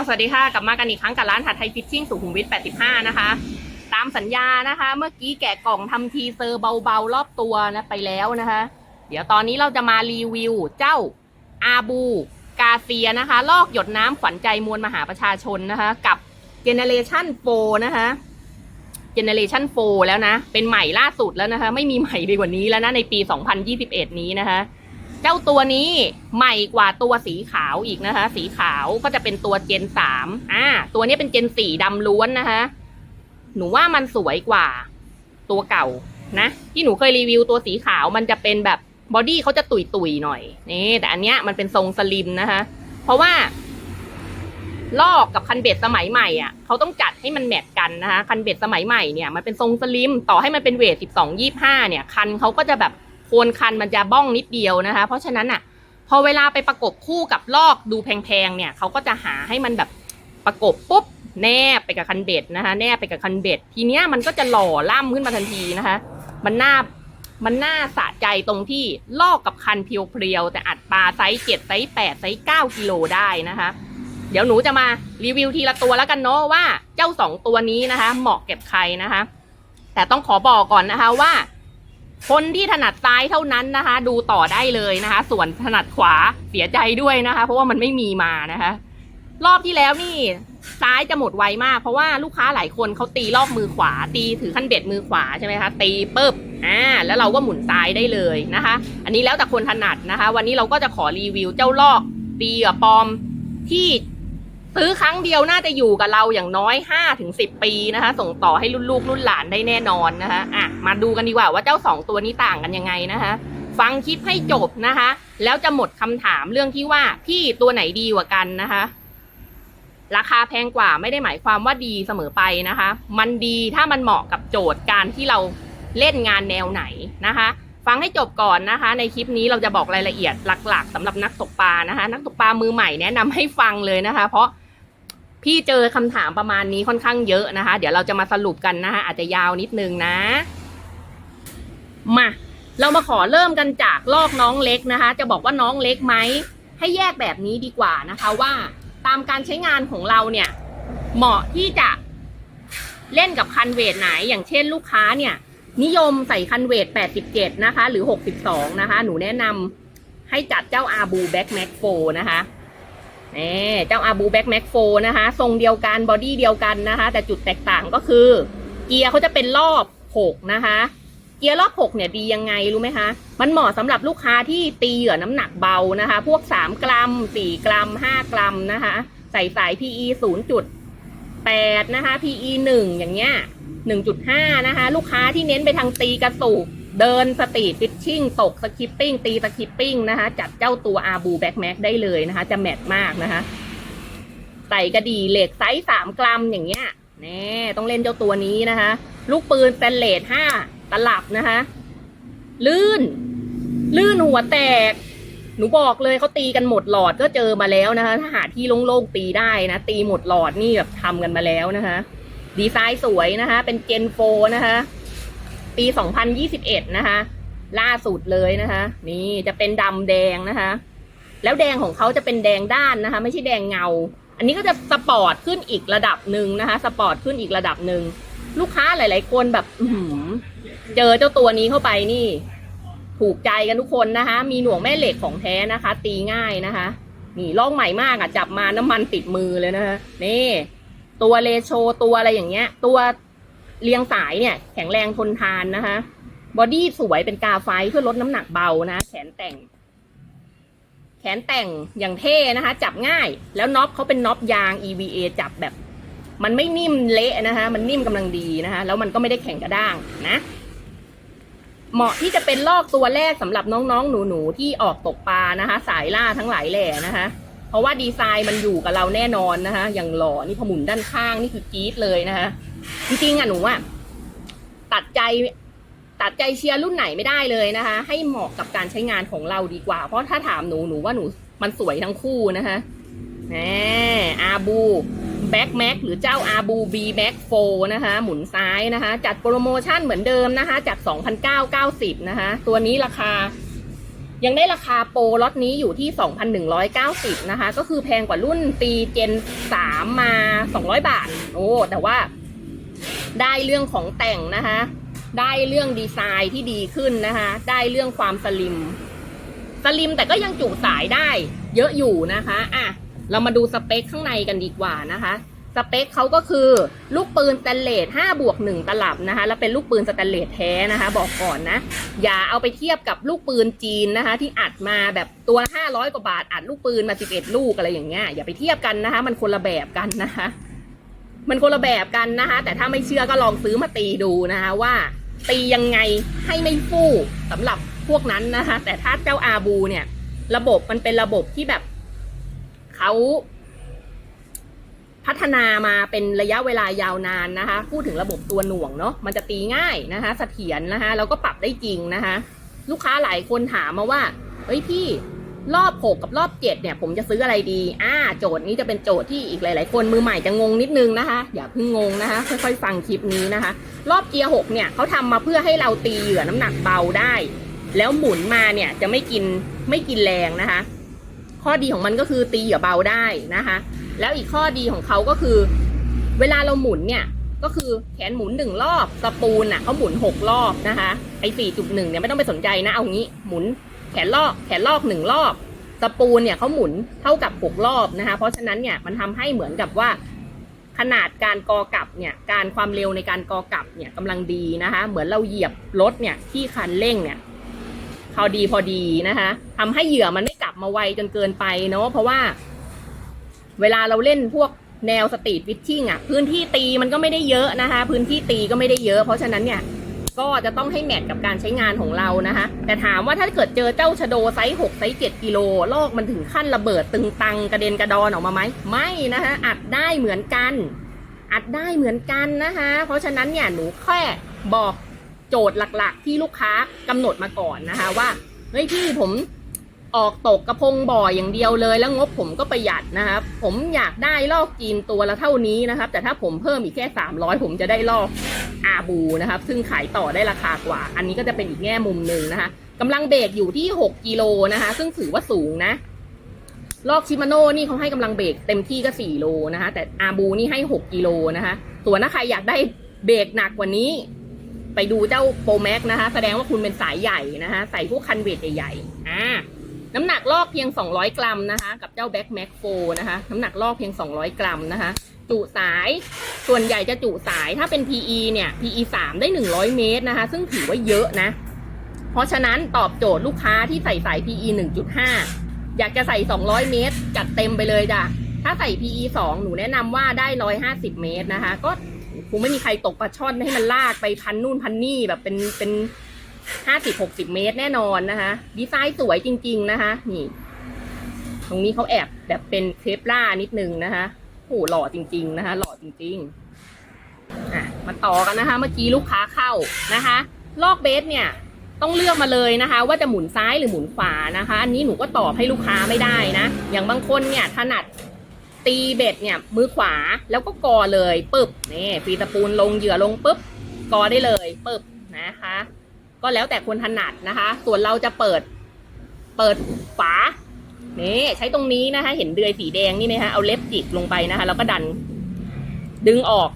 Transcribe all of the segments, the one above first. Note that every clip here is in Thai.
สวัสดีค่ะ กลับมากันอีกครั้งกับร้านผัดไทยฟิชชิ่งสุขุมวิท 85 นะคะ ตามสัญญานะคะ เมื่อกี้แกะกล่องทำทีเซอร์เบาๆ รอบตัวนะไปแล้วนะคะ เดี๋ยวตอนนี้เราจะมารีวิวเจ้าอาบูกาเซียนะคะ ลอกหยดน้ำขวัญใจมวลมหาประชาชนนะคะ กับเจเนเรชัน4นะคะเจเนเรชัน4แล้วนะ เป็นใหม่ล่าสุดแล้วนะคะ ไม่มีใหม่ไปกว่านี้แล้วนะในปี 2021 นี้นะคะ เจ้าตัวนี้ใหม่กว่าตัวสีขาวอีกนะคะ สีขาวก็จะเป็นตัวเจนสามอ่า ตัวนี้เป็นเจนสี่ดำล้วนนะคะ หนูว่ามันสวยกว่า ตัวเก่านะ ที่หนูเคยรีวิวตัวสีขาวมันจะเป็นแบบบอดี้เขาจะตุยตุยๆหน่อยนี่แต่อันเนี้ยมันเป็นทรงสลิมนะคะ เพราะว่า ลอกกับคันเบ็ดสมัยใหม่อะเขาต้องจัดให้มันแมทกันนะคะ คันเบ็ดสมัยใหม่เนี่ยมันเป็นทรงสลิมต่อให้มันเป็นเวทสิบสองยี่ห้าเนี่ย คันเขาก็จะแบบ คนคันมันจะบ้องนิดเดียวนะคะ เพราะฉะนั้นอะ พอเวลาไปประกบคู่กับลอกดูแพงๆเนี่ยเขาก็จะหาให้มันแบบประกบปุ๊บแนบไปกับคันเบ็ดนะคะ แนบไปกับคันเบ็ดทีเนี้ยมันก็จะหล่อล่ำขึ้นมาทันทีนะคะ มันน่ามันน่าสะใจตรงที่ลอกกับคันเพียวๆแต่อัดปลาไซส์เจ็ดไซส์แปดไซส์เก้ากิโลได้นะคะ เดี๋ยวหนูจะมารีวิวทีละตัวแล้วกันเนาะว่าเจ้าสองตัวนี้นะคะ เหมาะเก็บใครนะคะ แต่ต้องขอบอกก่อนนะคะว่า คนที่ถนัดซ้ายเท่านั้นนะคะ ดูต่อได้เลยนะคะ ส่วนถนัดขวาเสียใจด้วยนะคะ เพราะว่ามันไม่มีมานะคะ รอบที่แล้วนี่ซ้ายจะหมดไวมาก เพราะว่าลูกค้าหลายคนเขาตีรอบมือขวา ตีถือขั้นเบ็ดมือขวาใช่ไหมคะตีปุ๊บอ่าแล้วเราก็หมุนซ้ายได้เลยนะคะ อันนี้แล้วแต่คนถนัดนะคะ วันนี้เราก็จะขอรีวิวเจ้าลอกตีกับปอมที่ ซื้อครั้งเดียวน่าจะอยู่กับเราอย่างน้อย5ถึง10 ปีนะคะ ส่งต่อให้รุ่นลูกรุ่นหลานได้แน่นอนนะคะอะมาดูกันดีกว่าว่าเจ้าสองตัวนี้ต่างกันยังไงนะคะ ฟังคลิปให้จบนะคะ แล้วจะหมดคำถามเรื่องที่ว่าพี่ตัวไหนดีกว่ากันนะคะ ราคาแพงกว่าไม่ได้หมายความว่าดีเสมอไปนะคะ มันดีถ้ามันเหมาะกับโจทย์การที่เราเล่นงานแนวไหนนะคะฟังให้จบก่อนนะคะ ในคลิปนี้เราจะบอกรายละเอียดหลัก ๆสำหรับนักตกปลานะคะ นักตกปลามือใหม่แนะนำให้ฟังเลยนะคะ เพราะ พี่เจอคำถามประมาณนี้ค่อนข้างเยอะนะคะ เดี๋ยวเราจะมาสรุปกันนะคะอาจจะยาวนิดนึงนะ มาเรามาขอเริ่มกันจากลอกน้องเล็กนะคะ จะบอกว่าน้องเล็กไหมให้แยกแบบนี้ดีกว่านะคะว่าตามการใช้งานของเราเนี่ย เหมาะที่จะเล่นกับคันเวทไหน อย่างเช่นลูกค้าเนี่ย นิยมใส่คันเวท 87 นะคะ หรือ 62 นะคะ หนูแนะนำให้จัดเจ้าอาบูแบ็กแม็กโฟนะคะ นี่เจ้าอาบูแบ็กแม็กโฟนะคะ ทรงเดียวกันบอดี้เดียวกันนะคะ แต่จุดแตกต่างก็คือ เกียร์เขาจะเป็นรอบ6นะคะ เกียร์รอบ6เนี่ยดียังไงรู้ไหมคะ มันเหมาะสำหรับลูกค้าที่ตีเหยื่อน้ำหนักเบานะคะ พวก3กรัม4กรัม5กรัมนะคะ ใส่สาย PE 0.8นะคะ PE 1อย่างเงี้ย1.5นะคะ ลูกค้าที่เน้นไปทางตีกระสูบ เดินสตรีทฟิชชิ่งตกสคิปปิ้งตีสคิปปิ้งนะคะจัดเจ้าตัวอาบูแบ็กแม็กได้เลยนะคะ จะแมทมากนะคะใส่กระดี่เหล็กไซส์3กรัมอย่างเงี้ยแน่ต้องเล่นเจ้าตัวนี้นะคะ ลูกปืนสแตนเลส5ตลับนะคะ ลื่น ลื่นหัวแตก หนูบอกเลยเขาตีกันหมดหลอดก็เจอมาแล้วนะคะ ถ้าหาที่โล่งๆตีได้นะ ตีหมดหลอดนี่แบบทำกันมาแล้วนะคะ ดีไซน์สวยนะคะ เป็นเจนโฟนะคะ ปี 2021 นะคะ ล่าสุดเลยนะคะ นี่จะเป็นดำแดงนะคะ แล้วแดงของเขาจะเป็นแดงด้านนะคะ ไม่ใช่แดงเงา อันนี้ก็จะสปอร์ตขึ้นอีกระดับหนึ่งนะคะ สปอร์ตขึ้นอีกระดับหนึ่งลูกค้าหลาย ๆ คนแบบเจอเจ้าตัวนี้เข้าไปนี่ ถูกใจกันทุกคนนะคะ มีหน่วงแม่เหล็กของแท้นะคะ ตีง่ายนะคะ นี่ลอกใหม่มากอะจับมาน้ำมันติดมือเลยนะคะนี่ ตัวเลโชตัวอะไรอย่างเงี้ย ตัว เรียงสายเนี่ยแข็งแรงทนทานนะคะบอดี้สวยเป็นกาไฟเพื่อลดน้ำหนักเบานะ แขนแต่ง แขนแต่งอย่างเท่นะคะ จับง่าย แล้วน็อปเขาเป็นน็อปยาง EVA จับแบบ มันไม่นิ่มเละนะคะ มันนิ่มกำลังดีนะคะ แล้วมันก็ไม่ได้แข็งกระด้างนะ เหมาะที่จะเป็นลอกตัวแรกสำหรับน้องๆ หนูๆ ที่ออกตกปลานะคะ สายล่าทั้งหลายแหล่นะคะ เพราะว่าดีไซน์มันอยู่กับเราแน่นอนนะคะ อย่างหล่อนี่พมุนด้านข้างนี่คือจี๊ดเลยนะคะ จริงๆอะหนูอะตัดใจตัดใจเชียร์รุ่นไหนไม่ได้เลยนะคะ ให้เหมาะกับการใช้งานของเราดีกว่า เพราะถ้าถามหนูหนูว่าหนูมันสวยทั้งคู่นะคะแหมอาบูแบ็กแม็กหรือเจ้าอาบูบีแบ็กโฟนะคะ หมุนซ้ายนะคะ จัดโปรโมชั่นเหมือนเดิมนะคะ จาก 2,990 นะคะ ตัวนี้ราคายังได้ราคาโปรล็อตนี้อยู่ที่ 2,190 นะคะ ก็คือแพงกว่ารุ่นปีเจน 3 มา 200 บาท โอ้ แต่ว่า ได้เรื่องของแต่งนะคะ ได้เรื่องดีไซน์ที่ดีขึ้นนะคะ ได้เรื่องความสลิม สลิมแต่ก็ยังจุสายได้ เยอะอยู่นะคะอะเรามาดูสเปคข้างในกันดีกว่านะคะ สเปคเขาก็คือลูกปืนสแตนเลส5บวก1ตลับนะคะ แล้วเป็นลูกปืนสแตนเลสแท้นะคะ บอกก่อนนะ อย่าเอาไปเทียบกับลูกปืนจีนนะคะ ที่อัดมาแบบตัว 500 กว่าบาทอัดลูกปืนมา 11 ลูกอะไรอย่างเงี้ยอย่าไปเทียบกันนะคะ มันคนละแบบกันนะคะ มันคนละแบบกันนะคะ แต่ถ้าไม่เชื่อก็ลองซื้อมาตีดูนะคะว่า ตียังไงให้ไม่ฟู่สำหรับพวกนั้นนะคะ แต่ถ้าเจ้าอาบูเนี่ย ระบบมันเป็นระบบที่แบบเขาพัฒนามาเป็นระยะเวลายาวนานนะคะ พูดถึงระบบตัวหน่วงเนาะมันจะตีง่ายนะคะเสถียรนะคะแล้วก็ปรับได้จริงนะคะ ลูกค้าหลายคนถามมาว่าเฮ้ยพี่ รอบหกกับรอบเจ็ดเนี่ย ผมจะซื้ออะไรดี อ่า โจทย์นี้จะเป็นโจทย์ที่อีกหลาย ๆ คนมือใหม่จะงงนิดนึงนะคะ อย่าเพิ่งงงนะคะ ค่อย ๆ ฟังคลิปนี้นะคะ รอบเกียร์หกเนี่ยเขาทำมาเพื่อให้เราตีเหยื่อน้ำหนักเบาได้ แล้วหมุนมาเนี่ยจะไม่กินไม่กินแรงนะคะ ข้อดีของมันก็คือตีเหยื่อเบาได้นะคะ แล้วอีกข้อดีของเขาก็คือ เวลาเราหมุนเนี่ยก็คือแขนหมุนหนึ่งรอบสปูลน่ะเขาหมุนหกรอบนะคะ ไอ้สี่จุดหนึ่งเนี่ยไม่ต้องไปสนใจนะเอางี้หมุน แขนลอกแขนลอกหนึ่งรอบสปูลเนี่ยเขาหมุนเท่ากับหกรอบนะคะ เพราะฉะนั้นเนี่ยมันทำให้เหมือนกับว่า ขนาดการกอกลับเนี่ยการความเร็วในการกอกลับเนี่ยกำลังดีนะคะ เหมือนเราเหยียบรถเนี่ยที่คันเร่งเนี่ยพอดีพอดีนะคะทำให้เหยื่อมันไม่กลับมาไวจนเกินไปเนาะเพราะว่า เวลาเราเล่นพวกแนวสตรีทวิชชิ่งอะพื้นที่ตีมันก็ไม่ได้เยอะนะคะ พื้นที่ตีก็ไม่ได้เยอะ เพราะฉะนั้นเนี่ย ก็จะต้องให้แมทกับการใช้งานของเรานะคะ แต่ถามว่าถ้าเกิดเจอเจ้าชโดไซส์6ไซส์7กิโลลอกมันถึงขั้นระเบิดตึงตังกระเด็นกระดอนออกมาไหมไม่นะคะอัดได้เหมือนกัน อัดได้เหมือนกันนะคะ เพราะฉะนั้นเนี่ยหนูแค่บอกโจทย์หลักๆ ที่ลูกค้ากำหนดมาก่อนนะคะว่าเฮ้ยพี่ผม ออกตกกระพงบ่ออย่างเดียวเลย แล้วงบผมก็ประหยัดนะครับ ผมอยากได้ลอกจีนตัวละเท่านี้นะครับ แต่ถ้าผมเพิ่มอีกแค่ 300 ผมจะได้ลอกอาบูนะครับ ซึ่งขายต่อได้ราคากว่า อันนี้ก็จะเป็นอีกแง่มุมหนึ่งนะคะกำลังเบรกอยู่ที่ 6 กิโลนะคะ ซึ่งถือว่าสูงนะลอกชิมาโน่นี่เขาให้กำลังเบรกเต็มที่ก็ 4 โลนะคะ แต่อาบูนี่ให้ 6 กิโลนะคะส่วนถ้าใครอยากได้เบรกหนักกว่านี้ ไปดูเจ้าโปรแม็กนะคะ แสดงว่าคุณเป็นสายใหญ่นะคะ ใส่พวกคันเวทใหญ่ๆอ่า น้ำหนักลอกเพียง 200 กรัมนะคะ กับเจ้าแบ็คแม็กโฟนะคะ น้ำหนักลอกเพียง 200 กรัมนะคะ จุสายส่วนใหญ่จะจุสายถ้าเป็น PE เนี่ย PE 3 ได้ 100 เมตรนะคะ ซึ่งถือว่าเยอะนะ เพราะฉะนั้นตอบโจทย์ลูกค้าที่ใส่สาย PE 1.5 อยากจะใส่ 200 เมตร จัดเต็มไปเลยจ้ะถ้าใส่ PE 2 หนูแนะนำว่าได้ 150 เมตรนะคะ ก็คงไม่มีใครตกปลาช่อนให้มันลากไปพันนู่นพันนี่แบบเป็นเป็น 50 60เมตรแน่นอนนะคะ ดีไซน์สวยจริง ๆนะคะ นี่ ตรงนี้เขาแอบแบบเป็นเคปล่านิดนึงนะคะโหหล่อจริง ๆ นะคะ หล่อจริงๆอะมาต่อกันนะคะ เมื่อกี้ลูกค้าเข้านะคะ ลอกเบสเนี่ย ต้องเลือกมาเลยนะคะ ว่าจะหมุนซ้ายหรือหมุนขวานะคะ อันนี้หนูก็ตอบให้ลูกค้าไม่ได้นะ อย่างบางคนเนี่ยถนัดตีเบ็ดเนี่ยมือขวาแล้วก็กอเลยปึ๊บนี่ฟีตะปูนลงเหยื่อลงปึ๊บกอได้เลยปึ๊บนะคะ ก็แล้วแต่คนถนัดนะคะ ส่วนเราจะเปิด เปิดฝานี่ใช้ตรงนี้นะคะ เห็นเดือยสีแดงนี่นะคะเอาเล็บจิกลงไปนะคะ แล้วก็ดัน ดึงออก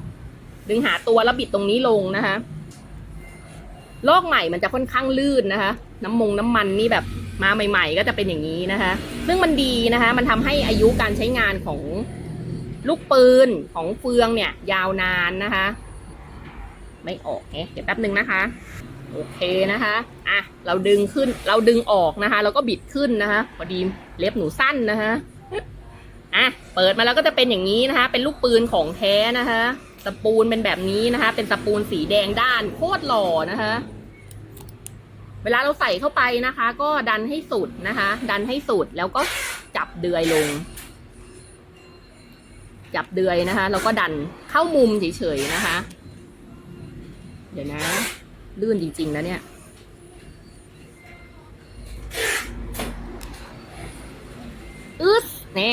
ดึงหาตัวแล้วบิดตรงนี้ลงนะคะลอกใหม่มันจะค่อนข้างลื่นนะคะ น้ำมงน้ำมันนี่แบบมาใหม่ ๆ ก็จะเป็นอย่างนี้นะคะ ซึ่งมันดีนะคะ มันทำให้อายุการใช้งานของลูกปืนของเฟืองเนี่ย ยาวนานนะคะ ไม่ออกเอ๊ะเดี๋ยวแป๊บหนึ่งนะคะ โอเคนะคะ อะ เราดึงขึ้น เราดึงออกนะคะ แล้วก็บิดขึ้นนะคะพอดีเล็บหนูสั้นนะคะอะ เปิดมาแล้วก็จะเป็นอย่างนี้นะคะ เป็นลูกปืนของแท้นะคะ สปูลเป็นแบบนี้นะคะ เป็นสปูลสีแดงด้าน โคตรหล่อนะคะ เวลาเราใส่เข้าไปนะคะ ก็ดันให้สุดนะคะ ดันให้สุดแล้วก็จับเดือยลง จับเดือยนะคะ แล้วก็ดันเข้ามุมเฉยๆนะคะ เดี๋ยวนะ ลื่นจริงๆนะเนี่ย อึ๊ดแน่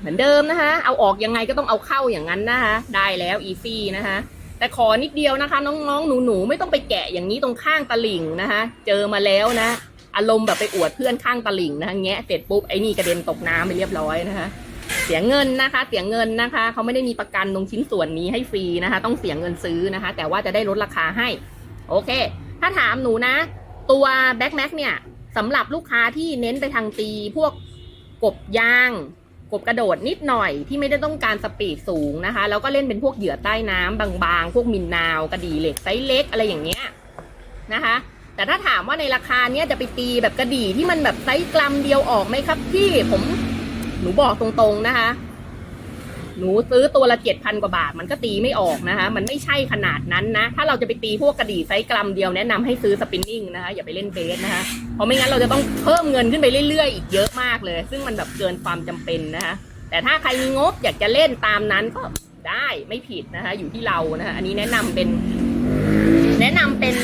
เหมือนเดิมนะคะ เอาออกยังไงก็ต้องเอาเข้าอย่างนั้นนะคะ ได้แล้วอีซี่นะคะ แต่ขอนิดเดียวนะคะ น้องๆ หนูๆ ไม่ต้องไปแกะอย่างนี้ตรงข้างตลิ่งนะคะ เจอมาแล้วนะ อารมณ์แบบไปอวดเพื่อนข้างตลิ่งนะคะแงะเสร็จปุ๊บไอ้นี่กระเด็นตกน้ำไปเรียบร้อยนะคะ เสียเงินนะคะ เสียเงินนะคะ เขาไม่ได้มีประกันตรงชิ้นส่วนนี้ให้ฟรีนะคะ ต้องเสียเงินซื้อนะคะ แต่ว่าจะได้ลดราคาให้ โอเค ถ้าถามหนูนะ ตัวแบ็กแม็กเนี่ยสำหรับลูกค้าที่เน้นไปทางตีพวกกบยาง กบกระโดดนิดหน่อยที่ไม่ได้ต้องการสปีดสูงนะคะ แล้วก็เล่นเป็นพวกเหยื่อใต้น้ำบางๆ พวกมินนาวกระดีเหล็กไซส์เล็กอะไรอย่างเงี้ยนะคะ แต่ถ้าถามว่าในราคาเนี้ยจะไปตีแบบกระดีที่มันแบบไซส์กรัมเดียวออกไหมครับพี่ผมหนูบอกตรงๆนะคะ หนูซื้อตัวละเจ็ดพันกว่าบาท มันก็ตีไม่ออกนะคะ มันไม่ใช่ขนาดนั้นนะ ถ้าเราจะไปตีพวกกระดี่ไซส์กรัมเดียวแนะนำให้ซื้อสปินนิ่งนะคะ อย่าไปเล่นเบสนะคะ เพราะไม่งั้นเราจะต้องเพิ่มเงินขึ้นไปเรื่อยๆ อีกเยอะมากเลย ซึ่งมันแบบเกินความจำเป็นนะคะ แต่ถ้าใครมีงบอยากจะเล่นตามนั้นก็ได้ไม่ผิดนะคะ อยู่ที่เรานะคะ อันนี้แนะนำเป็น แนะนำเป็น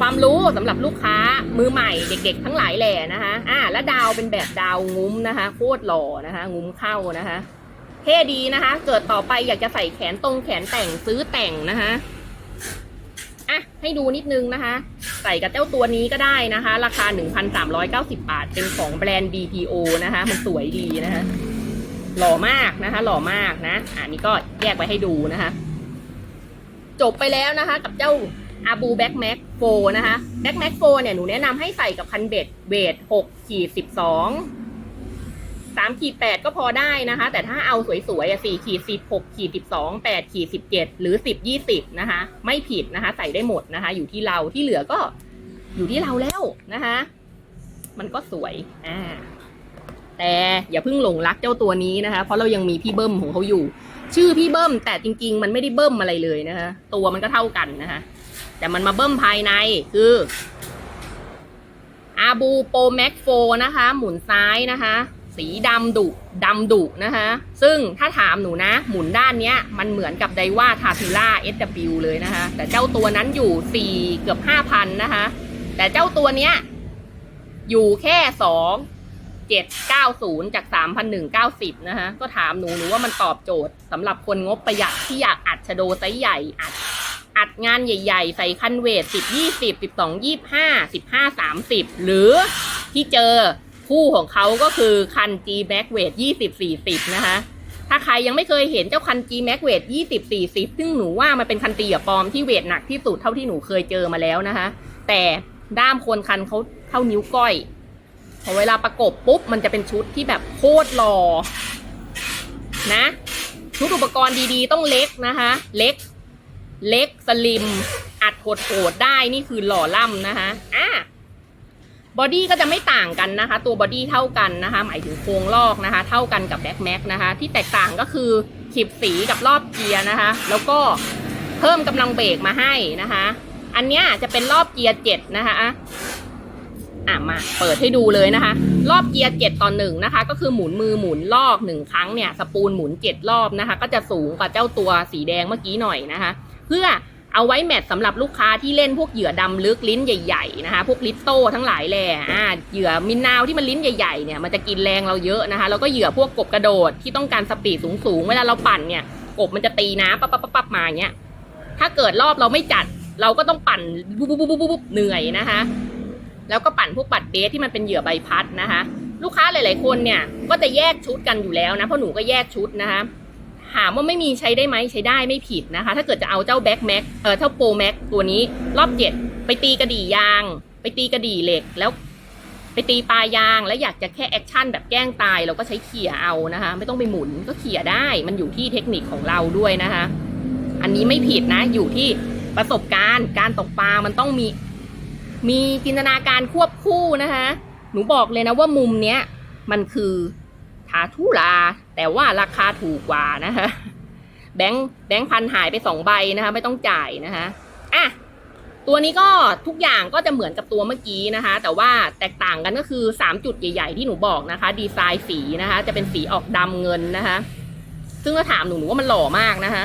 ความรู้สำหรับลูกค้ามือใหม่เด็ก ๆ ทั้งหลายแหล่นะคะ อ่า แล้วดาวเป็นแบบดาวงุ้มนะคะ โคตรหล่อนะคะ งุ้มเข้านะคะ เท่ดีนะคะ เกิดต่อไปอยากจะใส่แขนตรงแขนแต่งซื้อแต่งนะคะอะให้ดูนิดนึงนะคะ ใส่กับเจ้าตัวนี้ก็ได้นะคะ ราคา 1,390 บาท เป็นของแบรนด์ DPO นะคะ มันสวยดีนะคะ หล่อมากนะคะ หล่อมากนะอันนี้ก็แยกไว้ให้ดูนะคะ จบไปแล้วนะคะ กับเจ้าอาบูแบ็กแม็กโฟนะคะแบ็กแม็กโฟเนี่ยหนูแนะนำให้ใส่กับคันเบ็ดเวท6ขีด12 3ขีด8ก็พอได้นะคะ แต่ถ้าเอาสวยๆอะ4ขีด10 6ขีด12 8ขีด17หรือ10 20นะคะ ไม่ผิดนะคะ ใส่ได้หมดนะคะ อยู่ที่เราที่เหลือก็อยู่ที่เราแล้วนะคะ มันก็สวยอ่าแต่อย่าเพิ่งหลงรักเจ้าตัวนี้นะคะ เพราะเรายังมีพี่เบิ้มของเขาอยู่ ชื่อพี่เบิ้มแต่จริง ๆ มันไม่ได้เบิ้มอะไรเลยนะคะ ตัวมันก็เท่ากันนะคะ แต่มันมาเบิ้มภายในคืออาบูโปรแม็กโฟนะคะ หมุนซ้ายนะคะ สีดำดุดำดุนะคะซึ่งถ้าถามหนูนะ หมุนด้านเนี้ยมันเหมือนกับไดว่าทาทูล่า SW เลยนะคะแต่เจ้าตัวนั้นอยู่สี่เกือบห้าพันนะคะ แต่เจ้าตัวเนี้ยอยู่แค่สองเจ็ดเก้าศูนย์จากสามพันหนึ่งเก้าสิบนะคะก็ถามหนูหนูว่ามันตอบโจทย์สำหรับคนงบประหยัดที่อยากอัดชโดไซส์ใหญ่อัดอัดงานใหญ่ ๆ ใส่คันเวทสิบยี่สิบสิบสองยี่ห้าสิบห้าสามสิบหรือที่เจอ คู่ของเขาก็คือคัน G Max เวทยี่สิบสี่สิบนะคะ ถ้าใครยังไม่เคยเห็นเจ้าคัน G Max เวทยี่สิบสี่สิบซึ่งหนูว่ามันเป็นคันตีกับปลอมที่เวทหนักที่สุดเท่าที่หนูเคยเจอมาแล้วนะคะ แต่ด้ามคนคันเขาเท่านิ้วก้อยพอเวลาประกบปุ๊บ มันจะเป็นชุดที่แบบโคตรหล่อนะ ชุดอุปกรณ์ดีๆ ต้องเล็กนะคะ เล็ก เล็กสลิม อัดโหดๆได้นี่คือหล่อล่ำนะคะอะ บอดี้ก็จะไม่ต่างกันนะคะ ตัวบอดี้เท่ากันนะคะ หมายถึงโครงลอกนะคะ เท่ากันกับแบ็คแม็กนะคะ ที่แตกต่างก็คือขีบสีกับรอบเกียร์นะคะ แล้วก็เพิ่มกำลังเบรกมาให้นะคะ อันเนี้ยจะเป็นรอบเกียร์เจ็ดนะคะอะอะมาเปิดให้ดูเลยนะคะ รอบเกียร์เจ็ดต่อหนึ่งนะคะ ก็คือหมุนมือหมุนลอกหนึ่งครั้งเนี่ยสปูลหมุนเจ็ดรอบนะคะ ก็จะสูงกว่าเจ้าตัวสีแดงเมื่อกี้หน่อยนะคะ เพื่อ เอาไว้แมทสำหรับลูกค้าที่เล่นพวกเหยื่อดำลึกลิ้นใหญ่ๆนะคะพวกลิตโต้ทั้งหลายแหล่อ่าเหยื่อมินนาวที่มันลิ้นใหญ่ๆเนี่ยมันจะกินแรงเราเยอะนะคะแล้วก็เหยื่อพวกกบกระโดดที่ต้องการสปีดสูงๆเวลาเราปั่นเนี่ยกบมันจะตีน้ำปั๊บปั๊บปั๊บปั๊บมาอย่างเงี้ยถ้าเกิดรอบเราไม่จัดเราก็ต้องปั่นบุ๊บบุ๊บบุ๊บบุ๊บเหนื่อยนะคะ แล้วก็ปั่นพวกบัตรเบสที่มันเป็นเหยื่อใบพัดนะคะ ลูกค้าหลาย ๆ คนเนี่ยก็จะแยกชุดกันอยู่แล้วนะเพราะหนูก็แยกชุดนะคะ ถามว่าไม่มีใช้ได้ไหมใช้ได้ไม่ผิดนะคะ ถ้าเกิดจะเอาเจ้าแบ็คแม็กเออเจ้าโปรแม็กตัวนี้รอบเจ็ดไปตีกระดี่ยาง ไปตีกระดี่เหล็กแล้วไปตีปลายาง แล้วอยากจะแค่แอคชั่นแบบแกล้งตาย เราก็ใช้เขี่ยเอานะคะ ไม่ต้องไปหมุนก็เขี่ยได้ มันอยู่ที่เทคนิคของเราด้วยนะคะ อันนี้ไม่ผิดนะ อยู่ที่ประสบการณ์ การตกปลามันต้องมี มีจินตนาการควบคู่นะคะ หนูบอกเลยนะว่ามุมเนี้ยมันคือ ทาทูลา แต่ว่าราคาถูกกว่านะคะแบงค์แบงค์พันหายไปสองใบนะคะ ไม่ต้องจ่ายนะคะอะตัวนี้ก็ทุกอย่างก็จะเหมือนกับตัวเมื่อกี้นะคะ แต่ว่าแตกต่างกันก็คือ 3 จุดใหญ่ ๆ ที่หนูบอกนะคะ ดีไซน์สีนะคะ จะเป็นสีออกดำเงินนะคะ ซึ่งก็ถามหนูหนูว่ามันหล่อมากนะคะ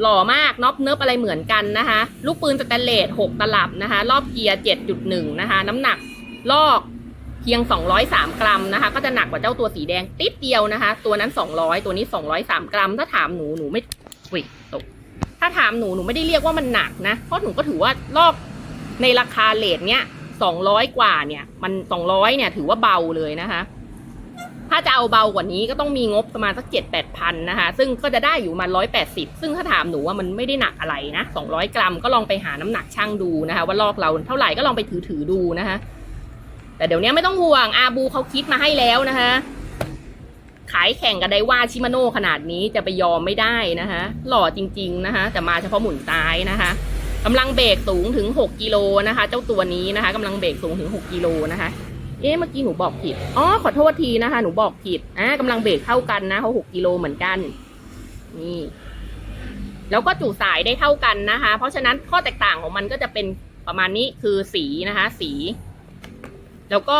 หล่อมากน็อปเนิบอะไรเหมือนกันนะคะ ลูกปืนสแตนเลส6ตลับนะคะ รอบเกียร์7.1นะคะ น้ำหนักลอก เพียง 203 กรัมนะคะ ก็จะหนักกว่าเจ้าตัวสีแดงติดเดียวนะคะ ตัวนั้น 200 ตัวนี้ 203 กรัม ถ้าถามหนูหนูไม่อุ้ยตกถ้าถามหนูหนูไม่ได้เรียกว่ามันหนักนะ เพราะหนูก็ถือว่าลอกในราคาเลทเนี้ยสองร้อยกว่าเนี่ย มันสองร้อยเนี่ย ถือว่าเบาเลยนะคะ ถ้าจะเอาเบากว่านี้ก็ต้องมีงบประมาณสักเจ็ดแปดพันนะคะ ซึ่งก็จะได้อยู่มาร้อยแปดสิบซึ่งถ้าถามหนูว่ามันไม่ได้หนักอะไรนะสองร้อยกรัมก็ลองไปหาน้ำหนักช่างดูนะคะ ว่าลอกเราเท่าไหร่ก็ลองไปถือถือดูนะคะ แต่เดี๋ยวนี้ไม่ต้องห่วงอาบูเขาคิดมาให้แล้วนะคะขายแข่งกับไดว่าชิมาโน่ขนาดนี้จะไปยอมไม่ได้นะคะหล่อจริง ๆนะคะแต่มาเฉพาะหมุนซ้ายนะคะกำลังเบรกสูงถึง 6กิโลนะคะ เจ้าตัวนี้นะคะกำลังเบรกสูงถึง 6กิโลนะคะ เอ๊ะเมื่อกี้หนูบอกผิดอ๋อขอโทษทีนะคะ หนูบอกผิดอ่ากำลังเบรกเท่ากันนะเขาหกกิโลเหมือนกัน นี่ แล้วก็จุสายได้เท่ากันนะคะ เพราะฉะนั้นข้อแตกต่างของมันก็จะเป็นประมาณนี้คือสีนะคะ สี แล้วก็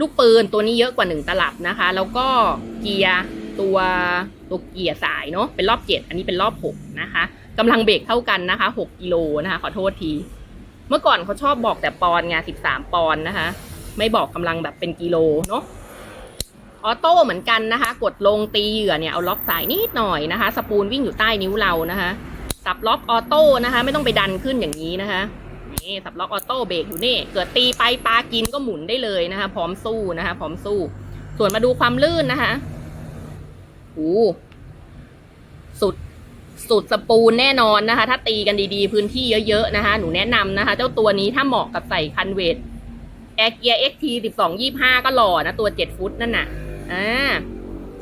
ลูกปืนตัวนี้เยอะกว่าหนึ่งตลับนะคะ แล้วก็เกียร์ตัวตัวเกียร์สายเนาะเป็นรอบเจ็ดอันนี้เป็นรอบหกนะคะกำลังเบรกเท่ากันนะคะหกกิโลนะคะ ขอโทษที เมื่อก่อนเขาชอบบอกแต่ปอนไงสิบสามปอนนะคะ ไม่บอกกำลังแบบเป็นกิโลเนาะออโต้เหมือนกันนะคะ กดลงตีเหยื่อเนี่ยเอาล็อกสายนิดหน่อยนะคะ สปูลวิ่งอยู่ใต้นิ้วเรานะคะสับล็อกออโต้นะคะ ไม่ต้องไปดันขึ้นอย่างนี้นะคะ นี่สับล็อกออโต้เบรกอยู่นี่ เกิดตีไปปลากินก็หมุนได้เลยนะคะ พร้อมสู้นะคะ พร้อมสู้ ส่วนมาดูความลื่นนะคะโอ้สุดสุดสปูลแน่นอนนะคะ ถ้าตีกันดีๆ พื้นที่เยอะๆนะคะ หนูแนะนำนะคะ เจ้าตัวนี้ถ้าเหมาะกับใส่คันเวทแอร์เกียร์ XT 12 25ก็หล่อนะ ตัว7ฟุตนั่นน่ะอ่า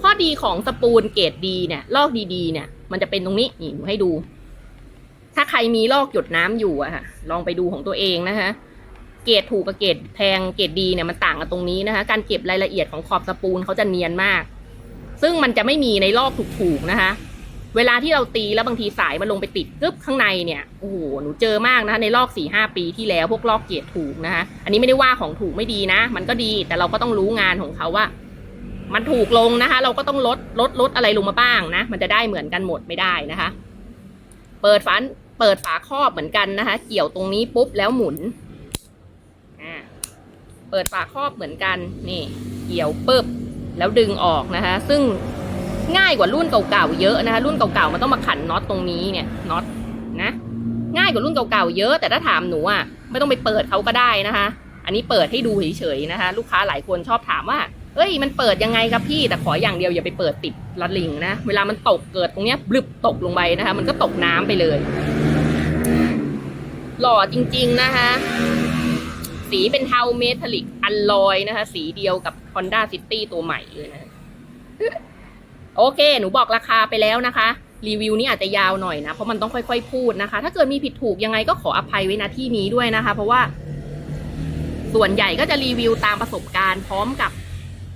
ข้อดีของสปูลเกรดดีเนี่ย ลอกดีๆเนี่ย มันจะเป็นตรงนี้นี่หนูให้ดู ถ้าใครมีลอกหยดน้ำอยู่อะค่ะ ลองไปดูของตัวเองนะคะ เกรดถูกกับเกรดแพงเกรดดีเนี่ยมันต่างกันตรงนี้นะคะ การเก็บรายละเอียดของขอบสปูลเขาจะเนียนมาก ซึ่งมันจะไม่มีในลอกถูกๆนะคะ เวลาที่เราตีแล้วบางทีสายมันลงไปติดกึ๊บข้างในเนี่ย โอ้โห หนูเจอมากนะคะในลอกสี่ห้าปีที่แล้วพวกลอกเกียรถูกนะคะ อันนี้ไม่ได้ว่าของถูกไม่ดีนะ มันก็ดี แต่เราก็ต้องรู้งานของเขาว่ามันถูกลงนะคะ เราก็ต้องลดลดลดอะไรลงมาบ้างนะ มันจะได้เหมือนกันหมดไม่ได้นะคะ เปิดฝา เปิดฝาครอบเหมือนกันนะคะ เกี่ยวตรงนี้ปุ๊บแล้วหมุนอ่าเปิดฝาครอบเหมือนกันนี่ เกี่ยวปุ๊บแล้วดึงออกนะคะ ซึ่งง่ายกว่ารุ่นเก่าๆเยอะนะคะ รุ่นเก่าๆมันต้องมาขันน็อตตรงนี้เนี่ยน็อตนะ ง่ายกว่ารุ่นเก่าๆเยอะ แต่ถ้าถามหนูอะไม่ต้องไปเปิดเขาก็ได้นะคะ อันนี้เปิดให้ดูเฉยๆนะคะ ลูกค้าหลายคนชอบถามว่าเอ้ยมันเปิดยังไงครับพี่แต่ขออย่างเดียวอย่าไปเปิดติดลัดลิงนะเวลามันตกเกิดตรงเนี้ยบลึบตกลงไปนะคะ มันก็ตกน้ำไปเลย หล่อจริงๆนะคะ สีเป็นเทาเมทัลลิกอัลลอยนะคะ สีเดียวกับ Honda City ตัวใหม่เลยนะ โอเค หนูบอกราคาไปแล้วนะคะ รีวิวนี้อาจจะยาวหน่อยนะ เพราะมันต้องค่อยๆ พูดนะคะ ถ้าเกิดมีผิดถูกยังไงก็ขออภัยไว้นะที่นี้ด้วยนะคะ เพราะว่า ส่วนใหญ่ก็จะรีวิวตามประสบการณ์พร้อมกับ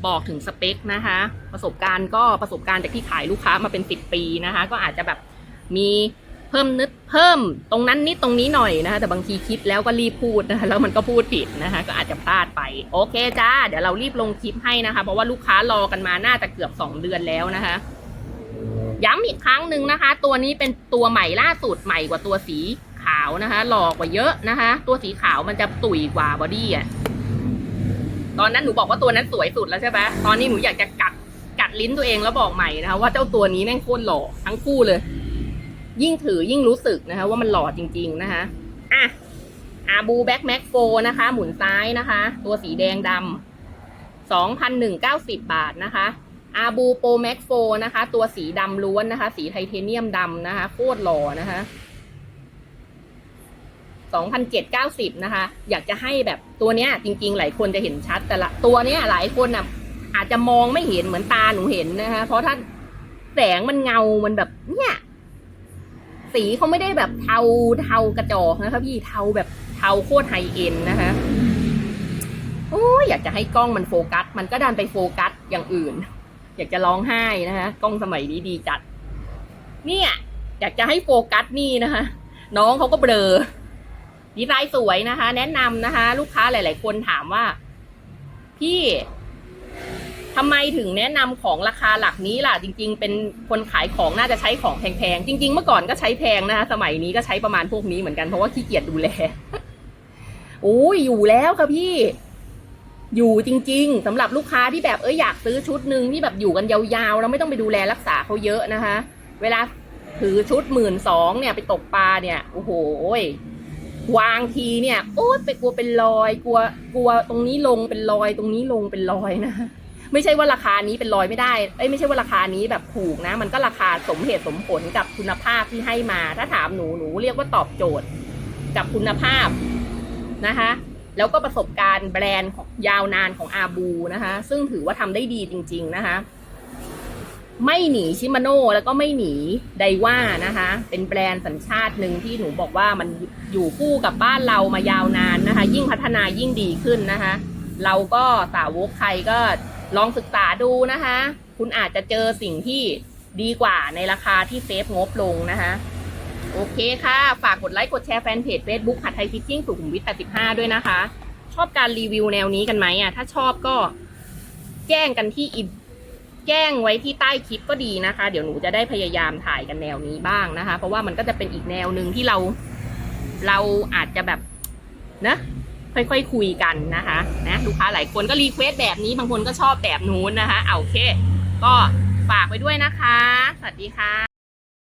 บอกถึงสเปคนะคะ ประสบการณ์ก็ประสบการณ์จากที่ขายลูกค้ามาเป็นสิบปีนะคะ ก็อาจจะแบบมี เพิ่มนึดเพิ่มตรงนั้นนิดตรงนี้หน่อยนะคะแต่บางทีคิดแล้วก็รีบพูดนะคะแล้วมันก็พูดผิดนะคะ ก็อาจจะพลาดไป โอเคจ้า เดี๋ยวเรารีบลงคลิปให้นะคะ เพราะว่าลูกค้ารอกันมาน่าจะเกือบสองเดือนแล้วนะคะย้ำอีกครั้งหนึ่งนะคะ ตัวนี้เป็นตัวใหม่ล่าสุดใหม่กว่าตัวสีขาวนะคะ หลอกกว่าเยอะนะคะ ตัวสีขาวมันจะตุ๋ยกว่าบอดี้อะตอนนั้นหนูบอกว่าตัวนั้นสวยสุดแล้วใช่ไหมตอนนี้หนูอยากจะกัดกัดลิ้นตัวเองแล้วบอกใหม่นะคะว่าเจ้าตัวนี้แม่งโคตรหล่อทั้งคู่เลย ยิ่งถือยิ่งรู้สึกนะคะ ว่ามันหล่อจริง ๆนะคะอะอาบูแบ็กแม็กโฟนะคะ หมุนซ้ายนะคะ ตัวสีแดงดำสองพันหนึ่งเก้าสิบบาทนะคะอาบูโปรแม็กโฟนะคะ ตัวสีดำล้วนนะคะ สีไทเทเนียมดำนะคะ โคตรหล่อนะคะสองพันเจ็ดเก้าสิบนะคะ อยากจะให้แบบตัวเนี้ยจริง ๆ หลายคนจะเห็นชัด แต่ละตัวเนี้ยหลายคนอะอาจจะมองไม่เห็นเหมือนตาหนูเห็นนะคะ เพราะถ้าแสงมันเงา มันแบบเนี่ย สีเขาไม่ได้แบบเทาเทากระจอกนะคะพี่เทาแบบเทาโคตรไฮเอ็นนะคะโอ้ยอยากจะให้กล้องมันโฟกัส มันก็ดันไปโฟกัสอย่างอื่น อยากจะร้องไห้นะคะกล้องสมัยนี้ดีจัด เนี่ย อยากจะให้โฟกัสนี่นะคะน้องเขาก็เบลอดีไซน์สวยนะคะ แนะนำนะคะ ลูกค้าหลาย ๆ คนถามว่า พี่ ทำไมถึงแนะนำของราคาหลักนี้ล่ะจริง ๆ เป็นคนขายของน่าจะใช้ของแพงๆจริง ๆ เมื่อก่อนก็ใช้แพงนะคะสมัยนี้ก็ใช้ประมาณพวกนี้เหมือนกันเพราะว่าขี้เกียจดูแลโอ้ยอยู่แล้วค่ะพี่ อยู่จริง ๆสำหรับลูกค้าที่แบบเอ้ยอยากซื้อชุดหนึ่งที่แบบอยู่กันยาวๆแล้วไม่ต้องไปดูแลรักษาเขาเยอะนะคะ เวลาถือชุดหมื่นสองเนี่ยไปตกปลาเนี่ยโอ้โหวางทีเนี่ย โอ๊ยไปกลัวเป็นรอย กลัวกลัวตรงนี้ลงเป็นรอย ตรงนี้ลงเป็นรอยนะ ไม่ใช่ว่าราคานี้เป็นรอยไม่ได้เอ้ยไม่ใช่ว่าราคานี้แบบถูกนะ มันก็ราคาสมเหตุสมผลกับคุณภาพที่ให้มา ถ้าถามหนูหนูเรียกว่าตอบโจทย์กับคุณภาพนะคะ แล้วก็ประสบการณ์แบรนด์ของยาวนานของอาบูนะคะ ซึ่งถือว่าทำได้ดีจริง ๆนะคะไม่หนีชิมาโน่แล้วก็ไม่หนีไดว่านะคะ เป็นแบรนด์สัญชาติหนึ่งที่หนูบอกว่ามันอยู่คู่กับบ้านเรามายาวนานนะคะ ยิ่งพัฒนายิ่งดีขึ้นนะคะ เราก็สาวกใครก็ ลองศึกษาดูนะคะ คุณอาจจะเจอสิ่งที่ดีกว่าในราคาที่เซฟงบลงนะคะ โอเคค่ะ ฝากกดไลค์กดแชร์แฟนเพจ Facebook หัดไทยฟิชชิ่งสุขุมวิท85 ด้วยนะคะ ชอบการรีวิวแนวนี้กันไหมอะ ถ้าชอบก็แจ้งกันที่อิแจ้งไว้ที่ใต้คลิปก็ดีนะคะ เดี๋ยวหนูจะได้พยายามถ่ายกันแนวนี้บ้างนะคะ เพราะว่ามันก็จะเป็นอีกแนวหนึ่งที่เรา เราอาจจะแบบนะ ค่อยๆคคุยกันนะคะนะลูกค้าหลายคนก็รีเควสแบบนี้บางคนก็ชอบแบบนู้นนะคะเอาโอเค ก็ฝากไปด้วยนะคะ สวัสดีค่ะ